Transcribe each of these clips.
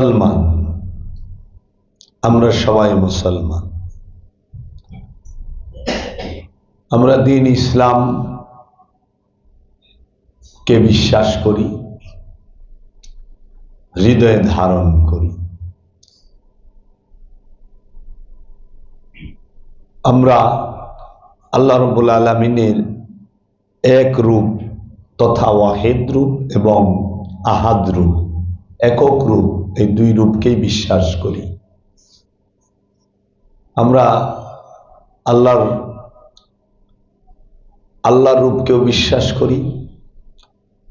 মুসলমান। আমরা সবাই মুসলমান। আমরা দিন ইসলাম কে বিশ্বাস করি, হৃদয়ে ধারণ করি। আমরা আল্লাহ রবুল আলমিনের এক রূপ তথা ওয়াহেদ রূপ এবং আহাদ রূপ, একক রূপ এই দুই রূপকেই বিশ্বাস করি। আমরা আল্লাহর আল্লাহর রূপকেও বিশ্বাস করি,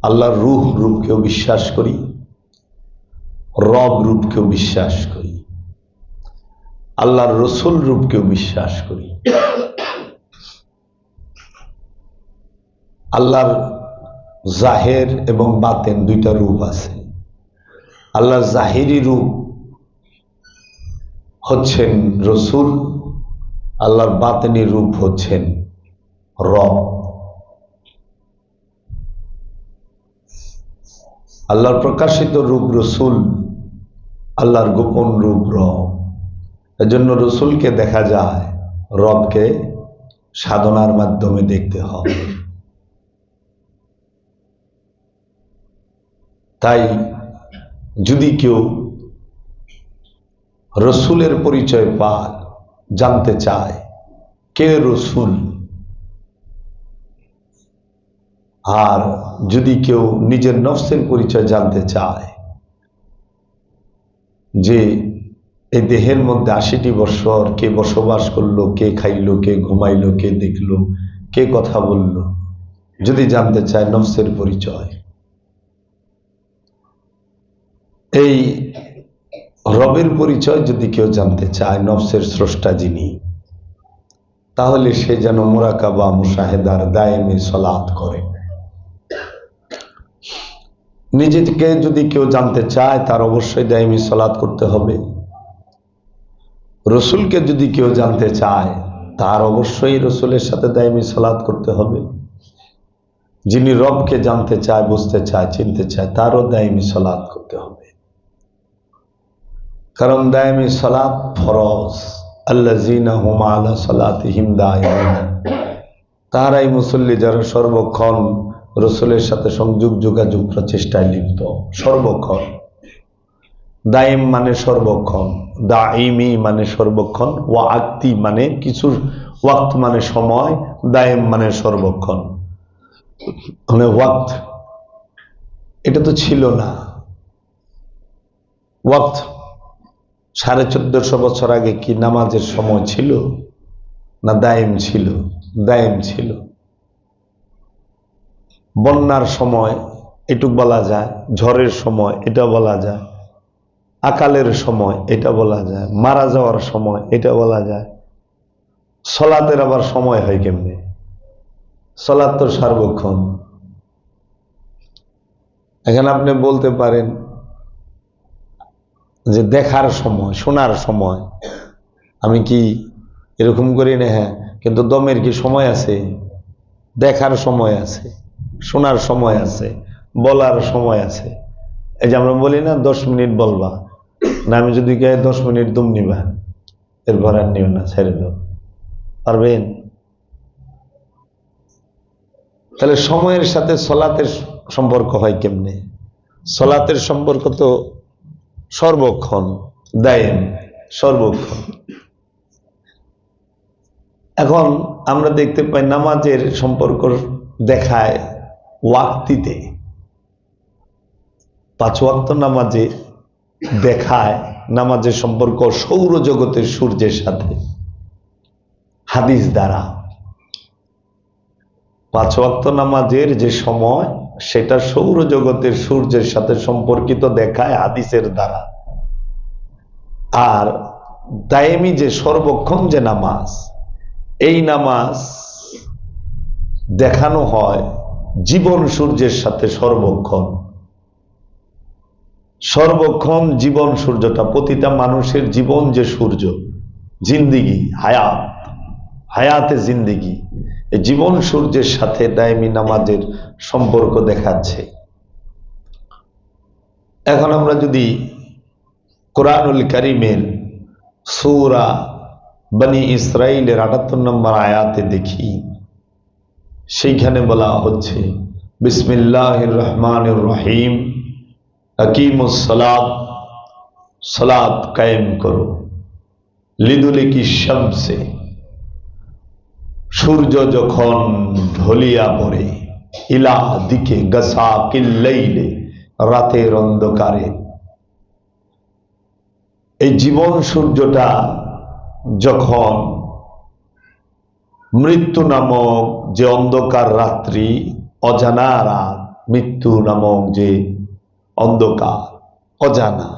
আল্লাহর রূহ রূপকেও বিশ্বাস করি, রব রূপকেও বিশ্বাস করি, আল্লাহর রসুল রূপকেও বিশ্বাস করি। আল্লাহর জাহের এবং বাতেন দুইটা রূপ আছে। আল্লাহর জাহিরি রূপ হচ্ছেন রসুল, আল্লাহর বাতেনি রূপ হচ্ছেন রব। আল্লাহর প্রকাশিত রূপ রসুল, আল্লাহর গোপন রূপ রব। এজন্য রসুলকে দেখা যায়, রবকে সাধনার মাধ্যমে দেখতে হবে তাই যদি কেউ রসুলের পরিচয় পায়, জানতে চায়, কে রসুল? আর যদি কেউ নিজের নফসের পরিচয় জানতে চায়, যে এই দেহের মধ্যে আশিটি বছর কে বসবাস করল, কে খাইলো, কে ঘুমাইলো, কে দেখল, কে কথা বলল, যদি জানতে চায় নফসের পরিচয়। এই রবের পরিচয় যদি কেউ জানতে চায়, নফসের স্রষ্টা যিনি, তাহলে সে যেন মোরাকাবা মুশাহেদার দায়েমে সলাৎ করে। নিজেকে যদি কেউ জানতে চায়, তার অবশ্যই দায়মি সলাৎ করতে হবে। রসুলকে যদি কেউ জানতে চায়, তার অবশ্যই রসুলের সাথে দায়মি সলাৎ করতে হবে। যিনি রবকে জানতে চায়, বুঝতে চায়, চিনতে চায়, তারও দায়মি সলাৎ করতে হবে। কারণ দায়মি সলাৎ ফরজ আল্লাহ হুমা আল্লাহ সলাত হিমদায় তারাই মুসল্লি যারা সর্বক্ষণ রসুলের সাথে সংযোগ, যোগাযোগ, প্রচেষ্টায় লিপ্ত। সর্বক্ষণ। দাইম মানে সর্বক্ষণ। দাইমি মানে সর্বক্ষণ। ওয়া আক্তি মানে কিছু ওয়াক্ত মানে সময়। দায়েম মানে সর্বক্ষণ। মানে ওয়াক্ত। এটা তো ছিল না। ওয়াক্ত। সাড়ে চোদ্দশো বছর আগে কি নামাজের সময় ছিল? না দায়েম ছিল? দায়েম ছিল। বন্যার সময় এটুক বলা যায়, ঝড়ের সময় এটা বলা যায়, আকালের সময় এটা বলা যায়, মারা যাওয়ার সময় এটা বলা যায়। সলাতের আবার সময় হয় কেমনে? সলাৎ তো সার্বক্ষণ। এখানে আপনি বলতে পারেন যে দেখার সময়, শোনার সময়। আমি কি এরকম করি না? হ্যাঁ কিন্তু দমের কি সময় আছে? দেখার সময় আছে, শোনার সময় আছে, বলার সময় আছে। এই যে আমরা বলি না, দশ মিনিট বলবা। না, আমি যদি কে দশ মিনিট দুম নিবা, এরপর আর নিও না, ছেড়ে দাও। পারবেন? তাহলে সময়ের সাথে সলাতের সম্পর্ক হয় কেমনে? সলাতের সম্পর্ক তো সর্বক্ষণ, দায়েম, সর্বক্ষণ। এখন আমরা দেখতে পাই নামাজের সম্পর্ক দেখায় ওয়াক্তিতে। পাঁচ ওয়াক্ত নামাজে দেখায় নামাজের সম্পর্ক সৌরজগতের সূর্যের সাথে। হাদিস দ্বারা। পাঁচ ওয়াক্ত নামাজের যে সময় সেটা সৌরজগতের সূর্যের সাথে সম্পর্কিত দেখায় হাদিসের দ্বারা। আর দায়েমি যে সর্বক্ষণ যে নামাজ, এই নামাজ দেখানো হয় জীবন সূর্যের সাথে সর্বক্ষণ। সর্বক্ষণ জীবন সূর্যটা প্রতিটা মানুষের জীবন যে সূর্য, জিন্দিগি, হায়াত। হায়াতে জিন্দিগি জীবন সূর্যের সাথে দায়মি নামাজের সম্পর্ক দেখাচ্ছে। এখন আমরা যদি কোরআনুল করিমের সূরা বনি ইসরাইলের আটাত্তর নম্বর আয়াতে দেখি, সেইখানে বলা হচ্ছে বিসমিল্লাহ রহমান রহিম হকিমুসলাদ সলাদ কায়েম করো লিদুলিকি শামসে। সূর্য যখন ঢলিয়া পড়ে, ইলা দিকে গসা কিল্লাইলে রাতের অন্ধকারে। এই জীবন সূর্যটা যখন মৃত্যু নামক যে অন্ধকার রাত্রি, অজানা রাত, মৃত্যু নামক যে অন্ধকার, অজানা,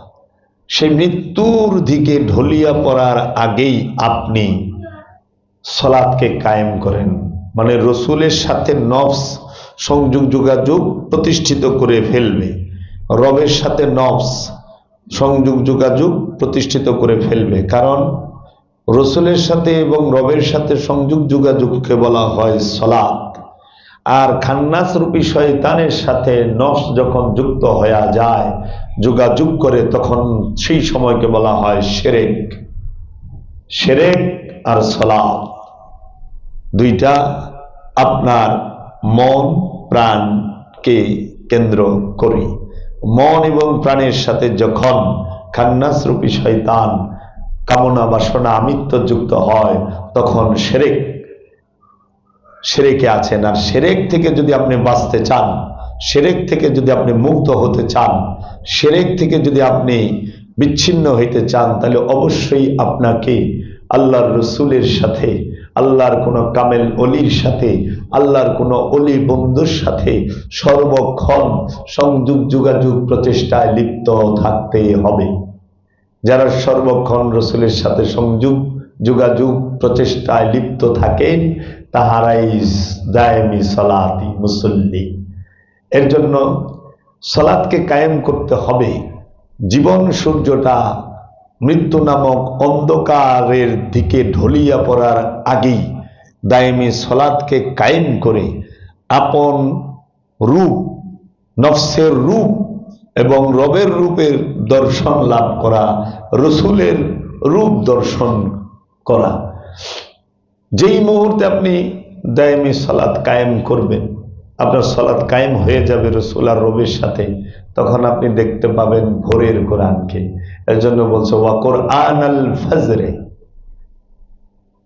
সেই মৃত্যুর দিকে ঢলিয়া পড়ার আগেই আপনি সলাদকে কায়েম করেন। মানে রসুলের সাথে নফস সংযোগ যোগাযোগ প্রতিষ্ঠিত করে ফেলবে। রবের সাথে নফস সংযোগ যোগাযোগ প্রতিষ্ঠিত করে ফেলবে। কারণ রসুলের সাথে এবং রবের সাথে সংযোগ যোগাযোগকে বলা হয় সলাদ আর খান্নাস রূপী শয়তানের সাথে নফস যখন যুক্ত হয়ে যায়, যোগাযোগ করে, তখন সেই সময়কে বলা হয় সেরেক। সেরেক আর সলাদ দুইটা আপনার মন, প্রাণকে কেন্দ্র করি। মন এবং প্রাণের সাথে যখন খান্নাস রূপী শয়তান কামনা বাসনা আমিত্ব যুক্ত হয়, তখন সেরেক, সেরেকে আছেন। আর সেরেক থেকে যদি আপনি বাঁচতে চান, সেরেক থেকে যদি আপনি মুক্ত হতে চান, সেরেক থেকে যদি আপনি বিচ্ছিন্ন হইতে চান, তাহলে অবশ্যই আপনাকে আল্লাহর রসুলের সাথে, আল্লাহর কোনো কামেল অলির সাথে, আল্লাহর কোনো অলি বন্ধুর সাথে সর্বক্ষণ সংযোগ যোগাযোগ প্রচেষ্টায় লিপ্ত থাকতে হবে। যারা সর্বক্ষণ রসুলের সাথে সংযোগ যোগাযোগ প্রচেষ্টায় লিপ্ত থাকেন তাহারাই দায়মি সলাতি মুসল্লি। এর জন্য সলাদকে কায়েম করতে হবে। জীবন সূর্যটা মৃত্যু নামক অন্ধকারের দিকে ঢলিয়া পড়ার আগেই দায়মি সলাদকে কায়েম করে আপন রূপ, নফসের রূপ এবং রবের রূপের দর্শন লাভ করা, রসুলের রূপ দর্শন করা। যেই মুহূর্তে আপনি দায়মি সলাদ কায়েম করবেন, আপনার সলাদ কায়েম হয়ে যাবে রসুল আর রবের সাথে। তখন আপনি দেখতে পাবেন ভোরের কোরআনকে। এর জন্য বলছে, ওয়া কোরআন আল ফজরে।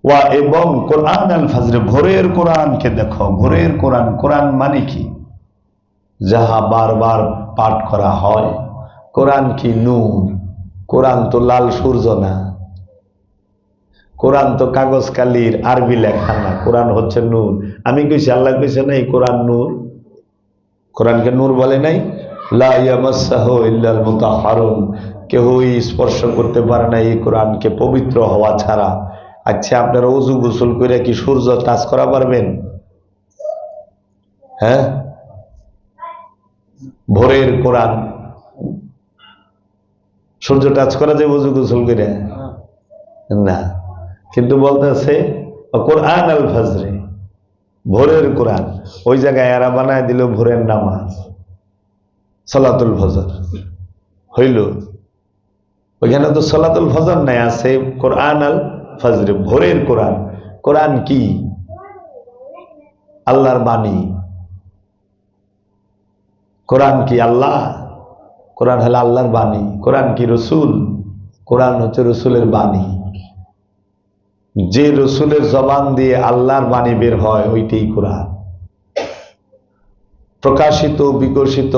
ওয়া এবং কোরআন আল ফজরে, ভোরের কোরআনকে দেখো। ভোরের কোরআন কোরআন মানে কি? যাহা বারবার পাঠ করা হয়। কোরআন কি নূর? কোরআন তো লাল সূর্য না। কোরআন তো কাগজ কালির আরবি লেখা না। কোরআন হচ্ছে নূর। আমি কইছি, আল্লাহ কইছে না এই কোরআন নূর? কোরআনকে নূর বলে নাই? লাহরুন কেউই স্পর্শ করতে পারে না এই কোরআনকে পবিত্র হওয়া ছাড়া। আচ্ছা আপনারা উজু গোসল করে কি সূর্য টাচ করা পারবেন? হ্যাঁ? ভোরের কোরআন। সূর্য টাচ করা যায় উজু গোসল করে না। কিন্তু বলতেছে কোরআন আল ফাজরে ভোরের কোরআন। ওই জায়গায় এরা বানায় দিল ভোরের নামাজ। সলাতুল ফজর। হইল। ওইখানে তো সলাতুল ফজর নাই, আছে কোরআন আল ফজরে, ভোরের কোরআন। কোরআন কি? আল্লাহর বাণী। কোরআন কি আল্লাহ? কোরআন হলো আল্লাহর বাণী। কোরআন কি রসুল? কোরআন হচ্ছে রসুলের বাণী। যে রসুলের জবান দিয়ে আল্লাহর বাণী বের হয়, ওইটাই কোরআন। প্রকাশিত, বিকশিত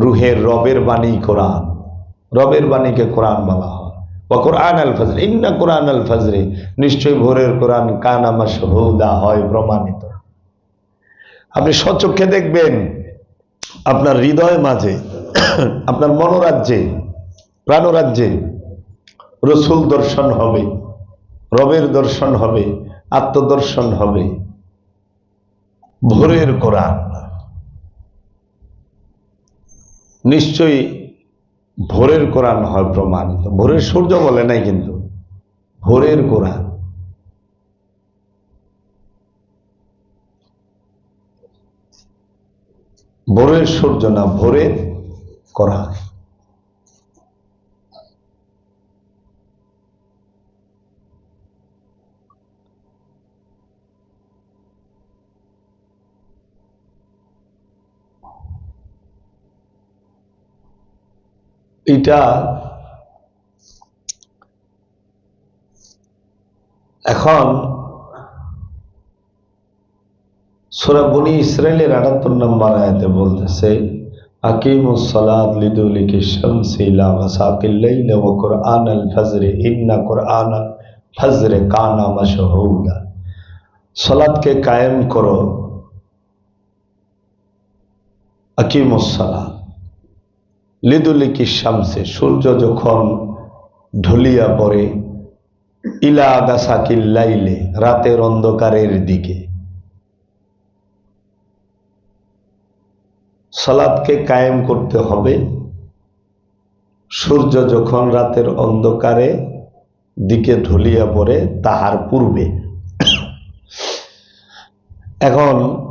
রুহের রবের বাণী কোরআন। রবের বাণীকে কোরআন বলা হয়। বা কোরআন আল ফজরে, ইন্না কোরআন আল ফজরে, নিশ্চয়ই ভোরের কোরআন কানামা সহুদা হয়, প্রমাণিত। আপনি সচক্ষে দেখবেন, আপনার হৃদয় মাঝে, আপনার মনোরাজ্যে, প্রাণরাজ্যে রসুল দর্শন হবে, রবের দর্শন হবে, আত্মদর্শন হবে, ভোরের কোরআন। নিশ্চয়ই ভোরের কোরআন হয় প্রমাণিত। ভোরের সূর্য বলে নাই কিন্তু, ভোরের কোরআন। ভোরের সূর্য না, ভোরের কোরআন। এটা এখন সোরা বনি ইসরায়েলের আটাত্তর নম্বর আয়াতে বলতেছে আকিমুসসালাত লিদুলিকি শামসি লা ওয়াসাকিল লাইলি ওয়া কুরআন আল ফজরে, ইন্না কুরআন ফজরে কানা মাশহুদা। সালাতকে কায়েম করো আকিমুসসালাত লিদুলিকি শামসে, সূর্য যখন ঢলিয়া পড়ে, ইলা গাসাকিল লাইলে, রাতের অন্ধকারের দিকে। সালাদকে কায়েম করতে হবে। সূর্য যখন রাতের অন্ধকারে দিকে ঢলিয়া পড়ে, তাহার পূর্বে। এখন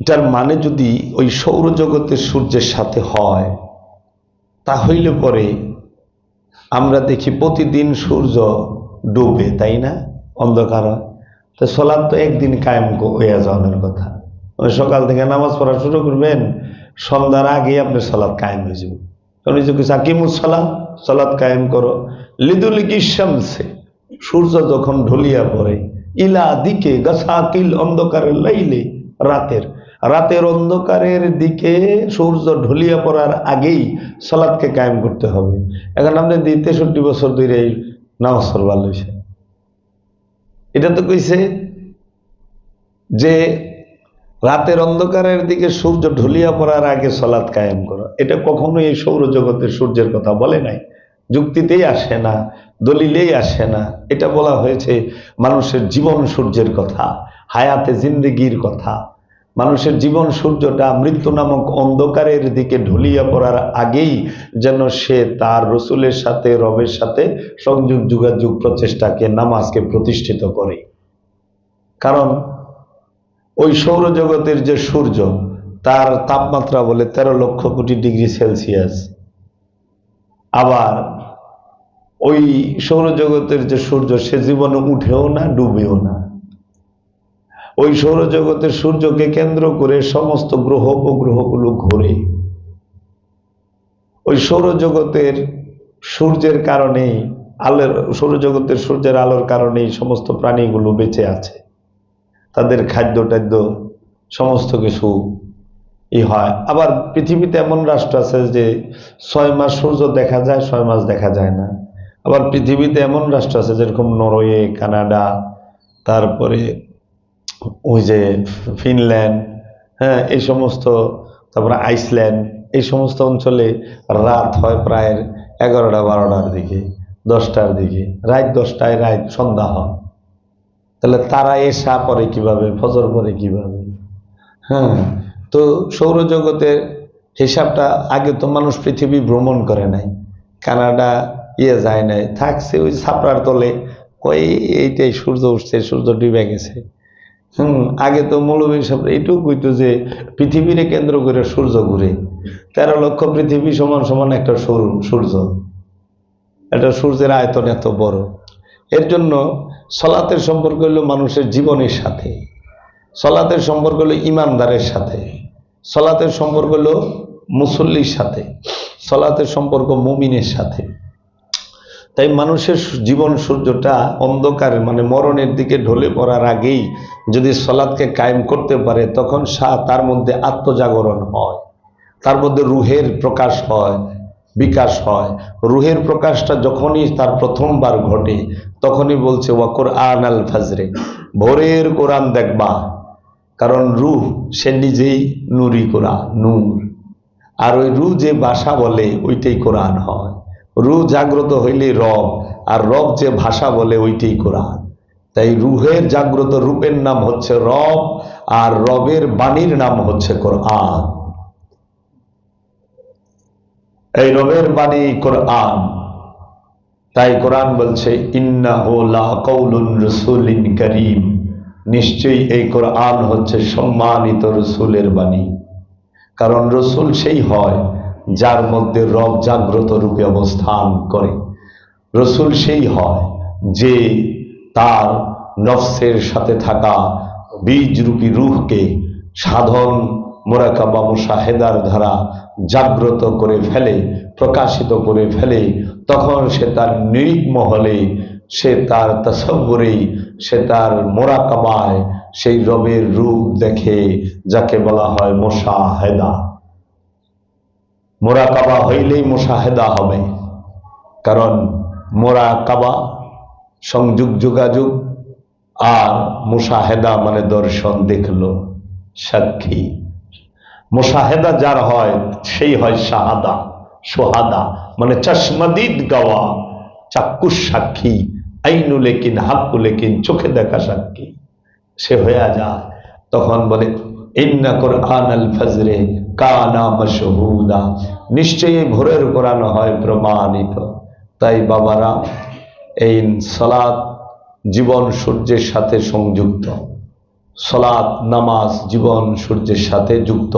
এইটার মানে যদি ওই সৌরজগতের সূর্যের সাথে হয় তাহলে পরে আমরা দেখি প্রতিদিন সূর্য ডুবে, তাই না? অন্ধকার তো সোলাদ তো একদিন কায়েম হইয়া যাওয়ার কথা। মানে সকাল থেকে নামাজ পড়া শুরু করবেন, সন্ধ্যার আগে আপনি সলাদ কায়েম হয়ে যাবে। কারণ এই যে আকিমুস সলাদ কায়েম করো। লিদুল শামসে সূর্য যখন ঢলিয়া পড়ে, ইলা দিকে গাছাকিল অন্ধকারের লাইলে রাতের রাতের অন্ধকারের দিকে সূর্য ঢলিয়া পড়ার আগেই সলাদকে কায়েম করতে হবে। এখন আপনি দুই তেষট্টি বছর ধরে এই নামাজ পড়বার এটা তো কইছে যে রাতের অন্ধকারের দিকে সূর্য ঢলিয়া পড়ার আগে সলাদ কায়েম করো। এটা কখনোই এই সৌরজগতের সূর্যের কথা বলে নাই। যুক্তিতেই আসে না, দলিলেই আসে না। এটা বলা হয়েছে মানুষের জীবন সূর্যের কথা, হায়াতে জিন্দিগির কথা। মানুষের জীবন সূর্যটা মৃত্যু নামক অন্ধকারের দিকে ঢুলিয়া পড়ার আগেই যেন সে তার রসুলের সাথে, রবের সাথে সংযোগ, যোগাযোগ, প্রচেষ্টাকে, নামাজকে প্রতিষ্ঠিত করে। কারণ ওই সৌরজগতের যে সূর্য, তার তাপমাত্রা বলে তেরো লক্ষ কোটি ডিগ্রি সেলসিয়াস। আবার ওই সৌরজগতের যে সূর্য, সে জীবনে উঠেও না, ডুবেও না। ওই সৌরজগতের সূর্যকে কেন্দ্র করে সমস্ত গ্রহ উপগ্রহগুলো ঘোরে। ওই সৌরজগতের সূর্যের কারণেই, আলোর, সৌরজগতের সূর্যের আলোর কারণেই সমস্ত প্রাণীগুলো বেঁচে আছে। তাদের খাদ্য টাদ্য সমস্ত কিছু ই হয়। আবার পৃথিবীতে এমন রাষ্ট্র আছে যে ছয় মাস সূর্য দেখা যায়, ছয় মাস দেখা যায় না। আবার পৃথিবীতে এমন রাষ্ট্র আছে যেরকম নরওয়ে, কানাডা, তারপরে ওই যে ফিনল্যান্ড হ্যাঁ এই সমস্ত, তারপরে আইসল্যান্ড, এই সমস্ত অঞ্চলে রাত হয় প্রায় এগারোটা বারোটার দিকে, দশটার দিকে, রাত দশটায় রাত সন্ধ্যা হয়। তাহলে তারা এসা পরে কীভাবে, ফজর পরে কীভাবে? হ্যাঁ তো সৌরজগতের হিসাবটা আগে তো মানুষ পৃথিবী ভ্রমণ করে নাই, কানাডা ইয়ে যায় নাই, থাকছে ওই ছাপড়ার তলে, কই এইটাই সূর্য উঠছে, সূর্য ডুবে গেছে। হুম, আগে তো মৌলবী সব এইটুকু কইতো যে পৃথিবীর কেন্দ্র করে সূর্য ঘুরে। তেরো লক্ষ পৃথিবী সমান সমান একটা সূর্য। এটা সূর্যের আয়তন এত বড়। এর জন্য সলাতের সম্পর্ক হলো মানুষের জীবনের সাথে। সলাতের সম্পর্ক হলো ইমানদারের সাথে। সলাতের সম্পর্ক হলো মুসল্লির সাথে। সলাতের সম্পর্ক মুমিনের সাথে। তাই মানুষের জীবন সূর্যটা অন্ধকার মানে মরণের দিকে ঢলে পড়ার আগেই যদি সলাদকে কায়েম করতে পারে, তখন সা তার মধ্যে আত্মজাগরণ হয়। তার মধ্যে রুহের প্রকাশ হয়, বিকাশ হয়। রুহের প্রকাশটা যখনই তার প্রথমবার ঘটে, তখনই বলছে ওয়াকর আন আল ফাজরে। ভোরের কোরআন দেখবা, কারণ রুহ সে নিজেই নুরি কোরআন, নূর। আর ওই রু যে বাসা বলে, ওইটাই কোরআন হয়। রু জাগ্রত হইলে রব, আর রব যে ভাষা বলে ওইটাই কোরআন। তাই রুহের জাগ্রত রূপের নাম হচ্ছে রব, আর রবের বাণীর নাম হচ্ছে কোরআন। এই রবের বাণী কোরআন। তাই কোরআন বলছে রসুলিন করিম। নিশ্চয়ই এই কোরআন হচ্ছে সম্মানিত রসুলের বাণী। কারণ রসুল সেই হয় যার মধ্যে রব জাগ্রত রূপে অবস্থান করে। রসুল সেই হয় যে তার নফসের সাথে থাকা বীজরূপী রুহকে সাধন মোরাকাবা মুশাহেদার ধারা জাগ্রত করে ফেলে, প্রকাশিত করে ফেলে, তখন সে তার নিরিক মহলে, সে তার তসব্বরেই, সে তার মোরাকাবায় সেই রবের রূপ দেখে, যাকে বলা হয় মোশাহেদা মোরাকাবা হইলেই মোশাহেদা হবে। কারণ মোরাকাবা সংযোগ যোগাযোগ আর মুশাহেদা মানে দর্শন দেখল, সাক্ষী। মুশাহেদা যার হয়, সেই হয় শাহাদা, সোহাদা মানে চশমদিদ গাওয়া, চাক্ষুষ সাক্ষী, আইনু লেকিন, হাক্কু লেকিন, চোখে দেখা সাক্ষী। সে হয়ে যায়, তখন বলে, ইন্না কোরআন আল ফজরে কানা মশহুদা। নিশ্চয়ই ভোরের কোরআন হয় প্রমাণিত। তাই বাবারা, এই সলাৎ জীবন সূর্যের সাথে সংযুক্ত। সলাৎ নামাজ জীবন সূর্যের সাথে যুক্ত।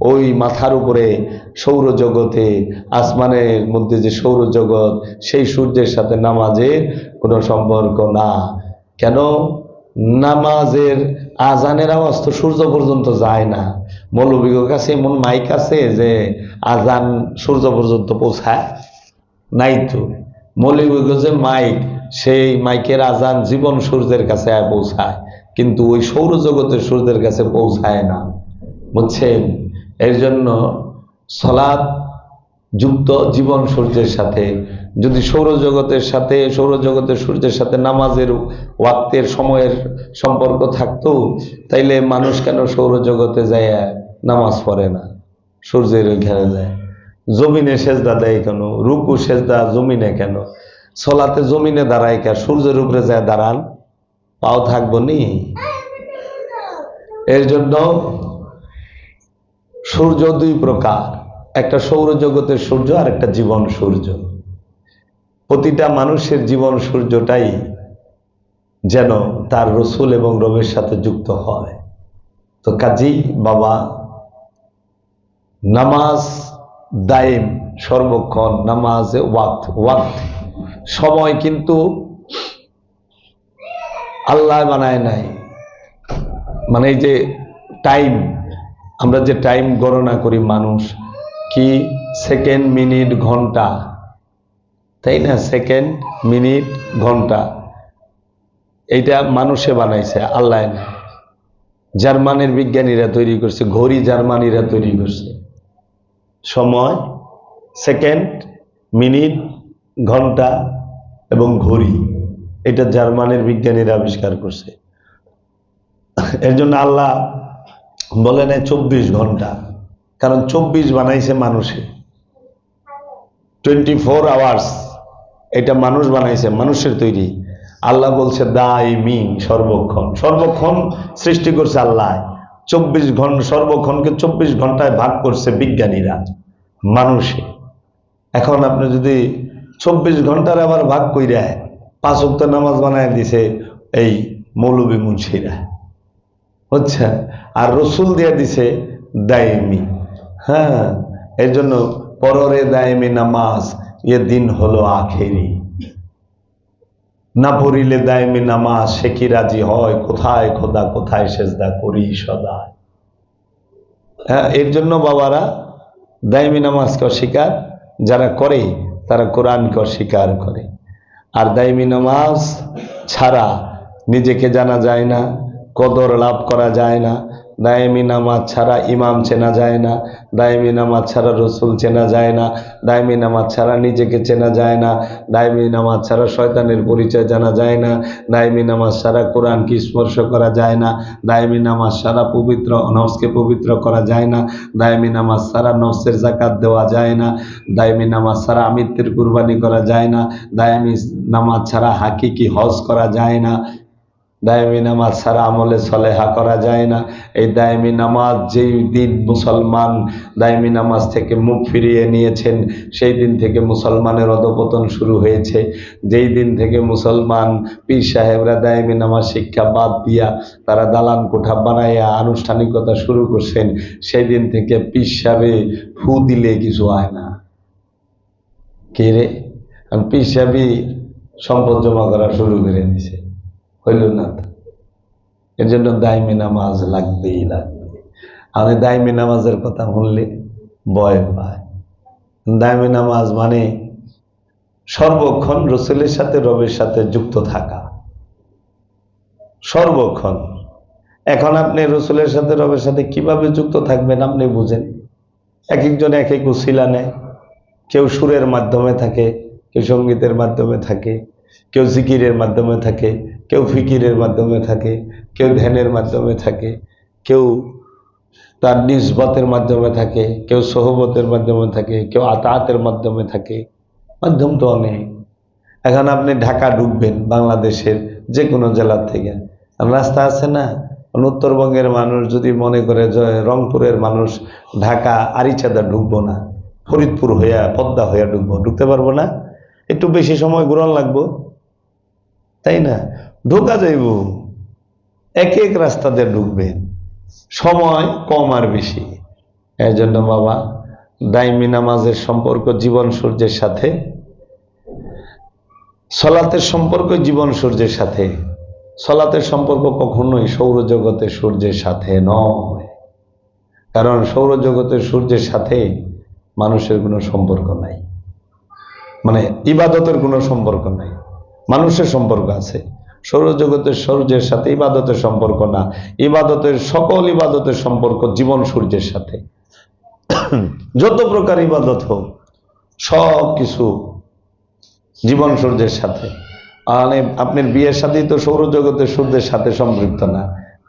ওই মাথার উপরে সৌরজগতে, আসমানের মধ্যে যে সৌরজগৎ, সেই সূর্যের সাথে নামাজের কোনো সম্পর্ক না। কেন? নামাজের আজানের আওয়াজ তো সূর্য পর্যন্ত যায় না। মৌলবীর কাছে এমন মাইক আছে যে আজান সূর্য পর্যন্ত পৌঁছায়। নাই তো। মৌলবীর যে মাইক, সেই মাইকের আজান জীবন সূর্যের কাছে পৌঁছায়। কিন্তু ওই সৌরজগতের সূর্যের কাছে পৌঁছায় না। বুঝছেন? এর জন্য সলাদ যুক্ত জীবন সূর্যের সাথে। যদি সৌরজগতের সাথে, সৌরজগতের সূর্যের সাথে নামাজের ওয়াক্তের সময়ের সম্পর্ক থাকতো, তাইলে মানুষ কেন সৌরজগতে যায় নামাজ পড়ে না? সূর্যের ঘেরে যায়। জমিনে সেজদা দেয় কেন? রুকু, সেজদা জমিনে কেন? সলাতে জমিনে দাঁড়ায় কেন সূর্যের উপরে যায় দাঁড়ান। পাও থাকব নি? এর জন্য সূর্য দুই প্রকার। একটা সৌরজগতের সূর্য আর একটা জীবন সূর্য। প্রতিটা মানুষের জীবন সূর্যটাই যেন তার রসুল এবং রবের সাথে যুক্ত হয়। তো কাজী বাবা, নামাজ দায়েম সর্বক্ষণ, নামাজে ওয়াক্ত ওয়াক্ত। সময় কিন্তু আল্লাহ বানায় নাই। মানে এই যে টাইম আমরা যে টাইম গণনা করি মানুষ কি? সেকেন্ড মিনিট ঘণ্টা। তাই না? সেকেন্ড মিনিট ঘণ্টা। এইটা মানুষে বানাইছে, আল্লাহ জার্মানের বিজ্ঞানীরা তৈরি করছে, ঘড়ি জার্মানিরা তৈরি করছে। সময়, সেকেন্ড মিনিট, ঘণ্টা এবং ঘড়ি। এটা জার্মানের বিজ্ঞানীরা আবিষ্কার করছে। এর জন্য আল্লাহ বলে নেয় চব্বিশ ঘণ্টা। কারণ চব্বিশ বানাইছে মানুষে। টোয়েন্টি ফোর আওয়ার্স এটা মানুষ বানাইছে, মানুষের তৈরি। আল্লাহ বলছে দাইমি সর্বক্ষণ। সর্বক্ষণ সৃষ্টি করছে আল্লাহ। চব্বিশ ঘণ্টা সর্বক্ষণকে চব্বিশ ঘন্টায় ভাগ করছে বিজ্ঞানীরা, মানুষে। এখন আপনি যদি চব্বিশ ঘণ্টার আবার ভাগ কইরা পাঁচ উক্ত নামাজ বানায় দিছে এই মৌলবী মুন্সিরা হচ্ছে? আর রসুল দিয়ে দিছে দায়মি হ্যাঁ এর জন্য পররে দায়মি নামাজ এ দিন হলো আখেরি। না পড়িলে দায়মি নামাজ, সে কি রাজি হয়? কোথায় খোদা, কোথায় সেজদা করি সদা হ্যাঁ এর জন্য বাবারা, দায়মি নামাজকে অস্বীকার যারা করে, তারা কোরআনকে অস্বীকার করে। আর দায়মি নামাজ ছাড়া নিজেকে জানা যায় না, কদর লাভ করা যায় না দায়েমি নামাজ ছাড়া ইমাম চেনা যায় না, দায়েমি নামাজ ছাড়া রসুল চেনা যায় না, দায়েমি নামাজ ছাড়া নিজেকে চেনা যায় না, দায়েমি নামাজ ছাড়া শয়তানের পরিচয় জানা যায় না, দায়েমি নামাজ ছাড়া কোরআনকে স্পর্শ করা যায় না, দায়েমি নামাজ ছাড়া পবিত্র নফসকে পবিত্র করা যায় না, দায়েমি নামাজ ছাড়া নফসের জাকাত দেওয়া যায় না, দায়েমি নামাজ ছাড়া আমিত্বের কুরবানি করা যায় না, দায়েমি নামাজ ছাড়া হাকিকি হজ করা যায় না। দায়মি নামাজ ছাড়া আমলে সলেহা করা যায় না। এই দায়মি নামাজ যেই দিন মুসলমান দায়মি নামাজ থেকে মুখ ফিরিয়ে নিয়েছেন, সেই দিন থেকে মুসলমানের অধপতন শুরু হয়েছে। যেই দিন থেকে মুসলমান পীর সাহেবরা দায়মি নামাজ শিক্ষা বাদ দিয়া তারা দালান কোঠা বানাইয়া আনুষ্ঠানিকতা শুরু করছেন, সেই দিন থেকে পীর সাহেবে ফু দিলে কিছু হয় না। কে রে? পীর সাহেবই সম্পদ জমা করা শুরু করে দিছে হইল না এর জন্য দায়মি নামাজ লাগবেই লাগবে। আমি দায়মি নামাজের কথা শুনলে ভয় পায়। দায়মি নামাজ মানে সর্বক্ষণ রসুলের সাথে, রবের সাথে যুক্ত থাকা। সর্বক্ষণ। এখন আপনি রসুলের সাথে, রবের সাথে কীভাবে যুক্ত থাকবেন আপনি বুঝেন? এক একজন এক এক উশিলা নেয়। কেউ সুরের মাধ্যমে থাকে, কেউ সঙ্গীতের মাধ্যমে থাকে, কেউ জিকিরের মাধ্যমে থাকে কেউ ফিকিরের মাধ্যমে থাকে, কেউ ধ্যানের মাধ্যমে থাকে, কেউ তার নিজবতের মাধ্যমে থাকে, কেউ সহবতের মাধ্যমে থাকে, কেউ আতাহাতের মাধ্যমে থাকে, মাধ্যম তো অনেক। এখন আপনি ঢাকা ঢুকবেন, বাংলাদেশের যে কোনো জেলার থেকে। রাস্তা আছে না? উত্তরবঙ্গের মানুষ যদি মনে করে যে রংপুরের মানুষ ঢাকা আরিচাদা ঢুকবো না, ফরিদপুর হইয়া পদ্মা হইয়া ঢুকবো, ঢুকতে পারব না? একটু বেশি সময় গ্রহণ লাগবো। তাই না? ঢোকা যাইব। এক এক রাস্তা দিয়ে ঢুকবেন। সময় কম আর বেশি। এর জন্য বাবা, দাইমি নামাজের সম্পর্ক জীবন সূর্যের সাথে, সলাতের সম্পর্ক জীবন সূর্যের সাথে, সলাতের সম্পর্ক কখনোই সৌরজগতের সূর্যের সাথে নয়। কারণ সৌরজগতের সূর্যের সাথে মানুষের কোনো সম্পর্ক নাই। মানে ইবাদতের কোনো সম্পর্ক নাই। মানুষের সম্পর্ক আছে। সৌরজগতের সূর্যের সাথে ইবাদতের সম্পর্ক না। ইবাদতের সকল ইবাদতের সম্পর্ক জীবন সূর্যের সাথে। যত প্রকার ইবাদত হোক, সব কিছু জীবন সূর্যের সাথে। মানে আপনার বিয়ের সাথেই তো সৌরজগতের সূর্যের সাথে সম্পৃক্ত না।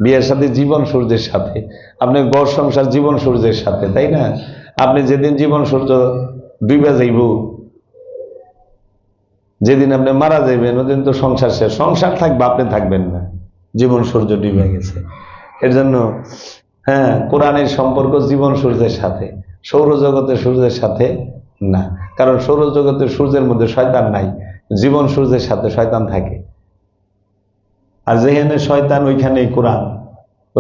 বিয়ের সাথে জীবন সূর্যের সাথে। আপনার গড় সংসার জীবন সূর্যের সাথে, তাই না? আপনি যেদিন জীবন সূর্য ডুবে যাইব যেদিন আপনি মারা যাইবেন, ওদিন তো সংসার শেষ। সংসার থাকবে, আপনি থাকবেন না। জীবন সূর্য ডুবে গেছে। এর জন্য হ্যাঁ কোরআনের সম্পর্ক জীবন সূর্যের সাথে সৌরজগতের সূর্যের সাথে না। কারণ সৌরজগতের সূর্যের মধ্যে শয়তান নাই, জীবন সূর্যের সাথে শয়তান থাকে। আর যেখানে শয়তান, ওইখানেই কোরআন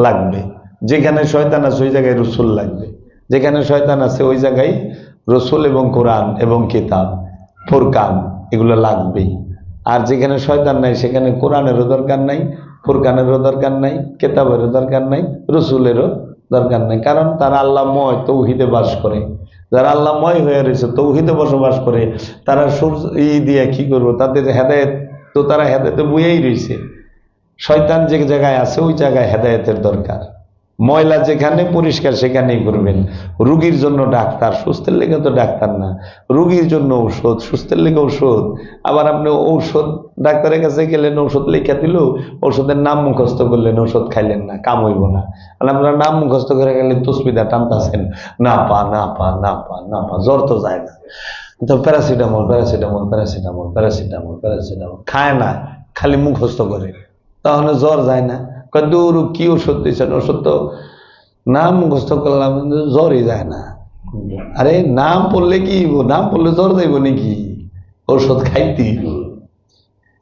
লাগবে। যেখানে শয়তান আছে, ওই জায়গায় রসুল লাগবে। যেখানে শয়তান আছে, ওই জায়গায় রসুল এবং কোরআন এবং কিতাব, ফোরকান। এগুলো লাগবেই। আর যেখানে শয়তান নাই, সেখানে কোরআনেরও দরকার নাই, ফুরকানেরও দরকার নাই, কেতাবেরও দরকার নাই, রসুলেরও দরকার নাই। কারণ তারা আল্লাহময় তৌহিদে বাস করে। যারা আল্লাহময় হয়ে রয়েছে, তৌহিদে বসবাস করে, তারা সূর্য ই দিয়ে কি করব? তাদের হেদায়ত তো তারা হেদায়তে বইয়েই রয়েছে। শয়তান যে জায়গায় আছে, ওই জায়গায় হেদায়তের দরকার। ময়লা যেখানে পরিষ্কার সেখানেই করবেন। রুগীর জন্য ডাক্তার, সুস্থের লেগে তো ডাক্তার না। রুগীর জন্য ঔষধ, সুস্থের লেগে ঔষধ। আবার আপনি ঔষধ, ডাক্তারের কাছে গেলেন, ঔষধ লেখা দিল, ঔষধের নাম মুখস্থ করলেন, ঔষধ খাইলেন না, কাম হইব না। আর আপনারা নাম মুখস্থ করে গেলে তসবিদা টানতাছেন, না পা না পা না পা না পা জ্বর তো যায় না। তো paracetamol paracetamol paracetamol paracetamol paracetamol, খায় না, খালি মুখস্থ করে। তাহলে জ্বর যায় না। কদূর কি ওষুধ দিয়েছেন ওষুধ তো নাম মুখস্থ করলাম জ্বরই যায় না। আরে, নাম পড়লে কি নাম পড়লে জ্বর যাইব নাকি? ওষুধ খাইতে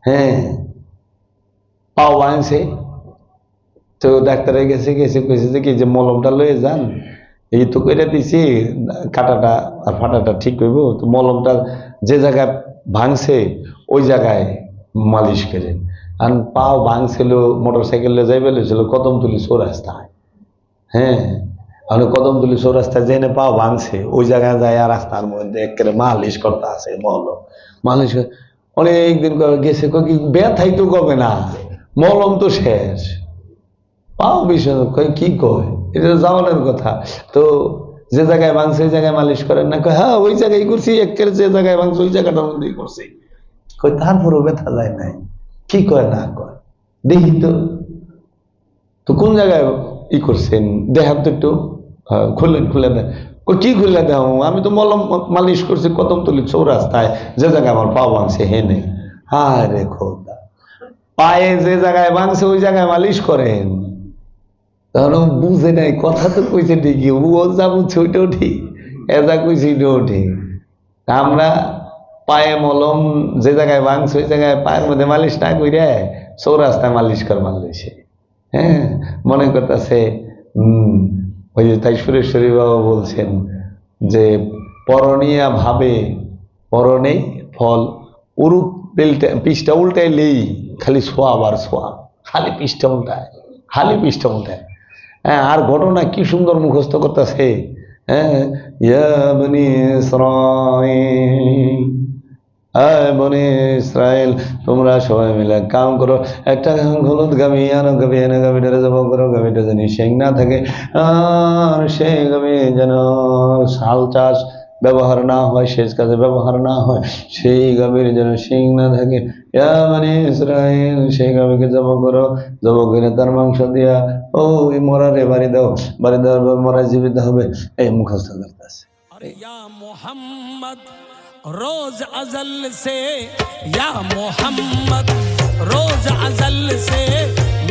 হ্যাঁ। পাও ভাঙছে তো ডাক্তারে গেছে গেছে, কইছে যে কি যে মলমটা লয়ে যান। এই তো কইরা দিছি, কাটাটা আর ফাটাটা ঠিক হইব। তো মলমটা যে জায়গায় ভাঙছে, ওই জায়গায় মালিশ করেন। আর পাও ভাঙছিল মোটর সাইকেলে যাইবে ছিল কদমতলি চৌরাস্তায়। হ্যাঁ আর কদমতলি চৌরাস্তায় যেখানে পাও ভাঙছে, ওই জায়গায় যায় আর রাস্তার মধ্যে একেবারে মালিশ করতে আছে মলম। মালিশ করে- অনেকদিন গেছে ব্যথাই তো কবে না, মলম তো শেষ। পাও কয় কি কয়, এটা তো কথা। তো যে জায়গায় ভাঙছে, ওই জায়গায় মালিশ করেন না, কয় হ্যাঁ ওই জায়গায় করছি একের যে জায়গায় ভাঙছে, ওই জায়গাটার মধ্যেই করছি। কয় তারপরেও ব্যথা যায় নাই। কি কয় না কয়? দেখি তো। তো কোন জায়গায় ই করছেন? দেখান তো একটু। হ্যাঁ, খুললেন খুলে দেন কি খুলে দেও? আমি তো মলম মালিশ করছি কদম তুলি চৌরাস্তায়। যে জায়গায় আমার পা ভাঙছে হেনে হায় রে খোদা। পায়ে যে জায়গায় ভাঙছে ওই জায়গায় মালিশ করেন। তখন বুঝে নাই কথা তো কইছে ঠিকই। ও যা বুঝছে ওইটাও ঠিক। এ যা কইছে ওইটাও ঠিক। আমরা পায়ে মলম, যে জায়গায় ভাঙছে ওই জায়গায় পায়ের মধ্যে মালিশ না কইরে চৌরাস্তায় মালিশ কর মালিশে হ্যাঁ? মনে করতেছে ওই যে তাই সুরেশ্বরী বাবা বলছেন যে, পরনিয়া ভাবে পরনে ফল উরুপ পেলটা পিসটা উল্টাইলেই খালি সোয়াব আর সোয়াব। খালি পিসটা উল্টায়, খালি পিসটা উল্টায়। হ্যাঁ আর ঘটনা কি সুন্দর মুখস্থ করতেছে হ্যাঁ? ইয়া বনি হ্যাঁ বনি ইসরায়েল, তোমরা সবাই মিলে কাম করো। একটা হলুদ গামি আনো গাবি এনে গাবিটারে জব করো গাবিটা যেন শেং না থাকে। আর সেই গাবি যেন শাল চাষ ব্যবহার না হয় শেষ কাজে ব্যবহার না হয়, সেই গাভীর যেন শিং না থাকে। মানে ইসরায়েল সেই গাভীকে জব করো। জব করে তার মাংস দিয়া, ও এই মরারে বাড়ি দাও। বাড়ি দেওয়ার পর মরায় জীবিত হবে। এই মুখস্থ করতে আছে। আরে মোহাম্মদ रोज अजल से या मोहम्मद रोज अजल से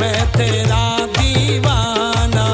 मैं तेरा दीवाना।